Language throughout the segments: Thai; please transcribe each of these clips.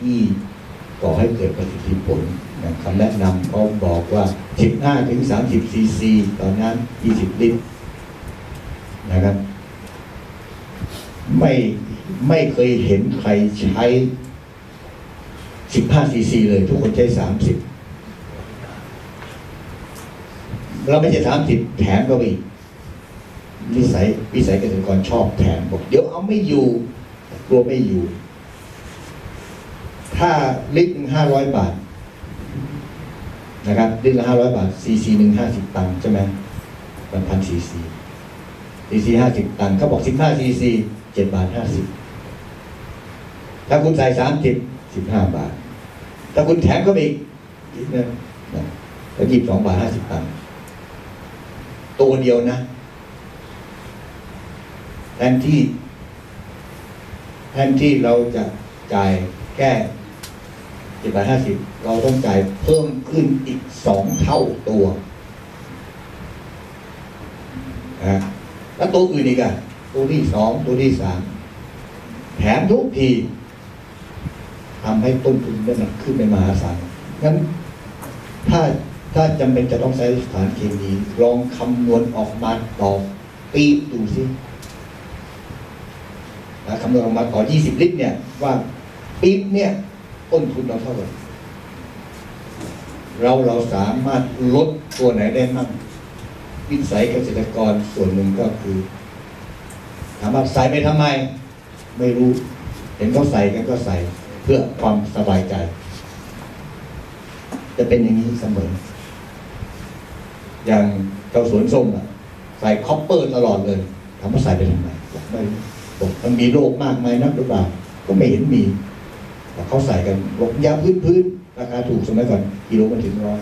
ที่ก่อให้เกิดประสิทธิผลอย่างคำแนะนำเขาบอกว่า 15 ถึง 30 ซีซีตอน้ำ20 ลิตรนะครับ ไม่ไม่เคยเห็นใครใช้ 15 ซีซีเลย ทุกคนใช้ 30 เราไม่ใช่ 30 แถมก็ไปอีนิสัยวิสัยเกษตรกรชอบแถมบอกเดี๋ยวเอาไม่อยู่ กลัวไม่อยู่ ถ้าลิตรหนึ่งห้าร้อยบาท นะครับลิตรละห้าร้อยบาทซีซีหนึ่งห้าสิบตันใช่ไหมเป็นพันซีซีซีซีห้าสิบตันเขาบอกสิบห้าซีซีเจ็ดบาทห้าสิบถ้าคุณใส่สามสิบสิบห้าบาท ถ้าคุณแถมเขาอีกนิดนึงแล้วยี่สิบสองบาทห้าสิบตันตัวเดียวนะแทนที่แทนที่เราจะจ่ายแค่ 7บาสิบเราต้องจ่ายเพิ่มขึ้นอีกสองเท่าตัวนะแล้วตัวอื่นอีกอะตัวที่สองตัวที่สามแถมทุกทีทำให้ต้นทุนนั้นขึ้นไปมหาศาลงั้นถ้าถ้าจำเป็นจะต้องใช้สานเคมีลองคำนวณออกมาต่อปีดูสิคำนวณออกมาต่อ 20 ลิตรเนี่ยว่าปีเนี่ย ต้นทุนเราเท่าไหร่เราเราสามารถลดตัวไหนได้มั่งวิสัยเกษตรกรส่วนหนึ่งก็คือถามว่าใส่ไปทำไม ไม่รู้ เห็นเขาใส่กันก็ใส่ เพื่อความสบายใจ จะเป็นอย่างนี้เสมอ อย่างเจ้าสวนส้มอะใส่คอปเปอร์ตลอดเลยถามว่าใส่ไปทำไมไม่รู้บอกมันมีโรคมากไหมนักหรือเปล่าก็ไม่เห็นมี เขาใส่กันบอกยาพื้นพื้นๆราคาถูกสมัยก่อนกิโลมันถึงร้อย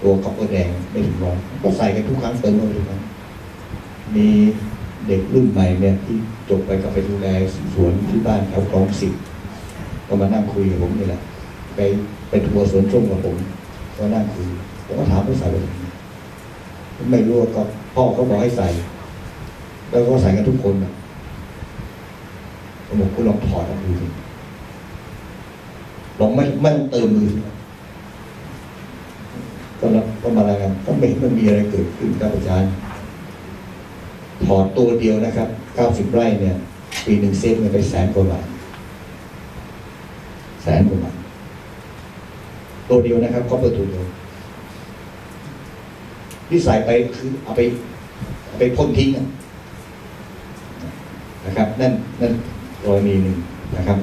ตัวคอปเปอร์แดงไม่ถึงร้อยก็ใส่กันทุกครั้งเติมลงทุกครั้งมีเด็กรุ่นใหม่เนี่ยที่จบไปกับไปดูแลสวนที่บ้านแถวคลองสิบก็มานั่งคุยกับผมนี่แหละไปไปทัวร์สวนส้มกับผมก็นั่งคุยผมก็ถามว่าใส่ไปทำไมไม่รู้ก็พ่อเขาบอกให้ใส่ แล้วก็ใส่กันทุกคนนะผมบอกคุณลองถอดออกดูสิ ลองไม่ไม่ต้องเติมมือก็แล้วก็มาอะไรกันก็ไม่เห็นมันมีอะไรเกิดขึ้นครับอาจารย์ถอดตัวเดียวนะครับ90ไร่เนี่ย ปีหนึ่งเซฟเงินไปแสนกว่าบาทแสนกว่าบาทตัวเดียวนะครับก็เปิดตัวเดียวที่ใส่ไปคือเอาไปเอาไปพ่นทิ้งนะครับ นั่นนั่นกรณีหนึ่งนะครับ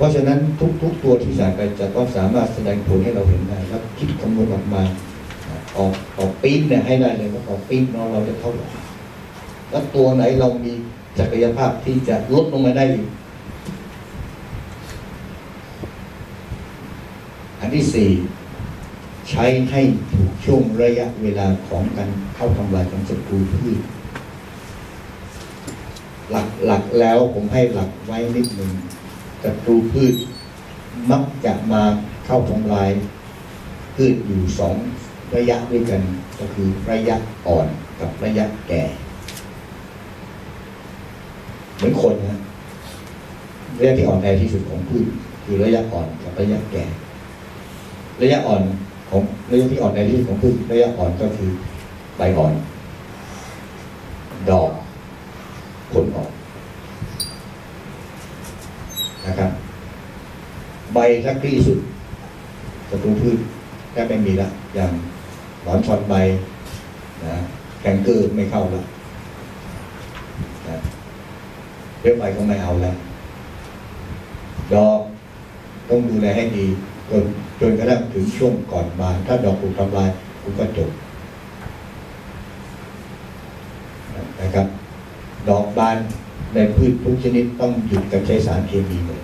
เพราะฉะนั้นทุก ๆ ตัวที่ใส่ไปจะต้องสามารถแสดงผลให้เราเห็นได้แล้วคิดคำนวณออกมาออกออกปี๊บเนี่ยให้ได้เลยว่าออกปี๊บเนาเราจะเท่าไหร่แล้วตัวไหนเรามีศักยภาพที่จะลดลงมาได้อีกอันที่สี่ใช้ให้ถูกช่วงระยะเวลาของการเข้าทำลายของศัตรูพืชหลักหลักแล้วผมให้หลักไว้นิดหนึ่ง ศัตรูพืช มักจะมาเข้าทำลาย พืชอยู่สองระยะด้วยกัน ก็คือระยะอ่อนกับระยะแก่ เหมือนคนนะระยะที่อ่อนแอที่สุดของพืชคือระยะอ่อนกับระยะแก่ ระยะอ่อนของระยะที่อ่อนแอที่สุดของพืชระยะอ่อนก็คือใบอ่อน ดอกผลออก นะครับ ใบถ้าคลี่สุดศัตรูพืชแทบไม่มีละ อย่างหนอนช็อตใบนะแกงเกอร์ไม่เข้าละนะเรียบใบก็ไม่เอาแล้วดอกต้องดูแลให้ดีจนจนกระทั่งถึงช่วงก่อนบาน ถ้าดอกถูกทำลายคุณก็จบนะครับ ดอกบาน ในพืชทุกชนิดต้องหยุดการใช้สารเคมีเลย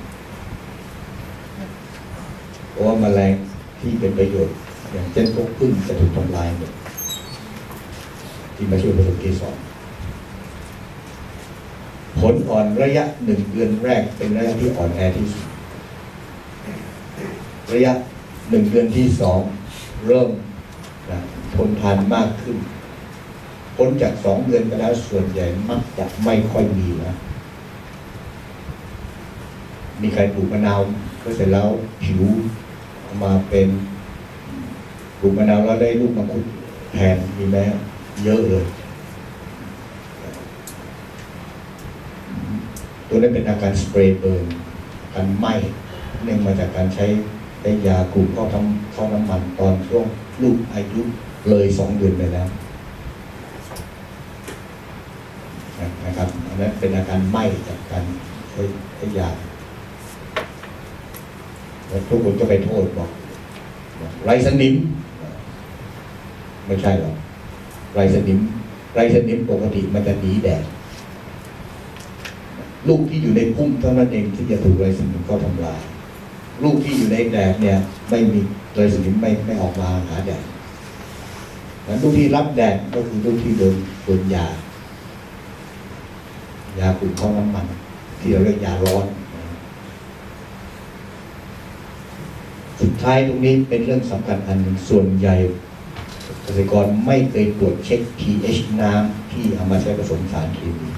เพราะว่าแมลงที่เป็นประโยชน์ อย่างเช่นพวกพึ่งจะถูกทำลายหมดที่มาช่วยผสมเกสรผลอ่อนระยะหนึ่งเดือนแรกเป็นระยะที่อ่อนแอที่สุด ระยะหนึ่งเดือนที่สองเริ่มนะทนทานมากขึ้น พ้นจากสองเดือนไปแล้วส่วนใหญ่มักจะไม่ค่อยมีนะ มีใครปลูกมะนาวก็เสร็จแล้วผิวมาเป็นปลูกมะนาวแล้วได้ลูกมังคุดแทนมีไหมเยอะเลยตัวนี้เป็นอาการสเปรย์เบิร์นการไหม้เนื่องมาจากการใช้ได้ยากลุ่มข้าทำข้าน้ำมันตอนช่วงลูกอายุเลยสองเดือนไปแล้ว นะครับอันนั้นเป็นอาการไหม้จากการใช้ใช้ยาแล้วทุกคนก็ไปโทษบอกไรสนิม ไม่ใช่หรอกไรสนิมไรสนิมปกติมันจะหนีแดดลูกที่อยู่ในพุ่มเท่านั้นเองที่จะถูกไรสนิมเข้าทำลาย ลูกที่อยู่ในแดดเนี่ย ไม่มีไรสนิมไม่ไม่ออกมาหาแดดแล้วลูกที่รับแดดก็คือลูกที่โดนโดนยา ยากลุ่มของน้ำมัน ที่เราเรียกยาร้อน สุดท้ายตรงนี้เป็นเรื่องสำคัญอันหนึ่งส่วนใหญ่เกษตรกรไม่เคยตรวจเช็ค pH น้ำที่เอามาใช้ผสมสารเคมี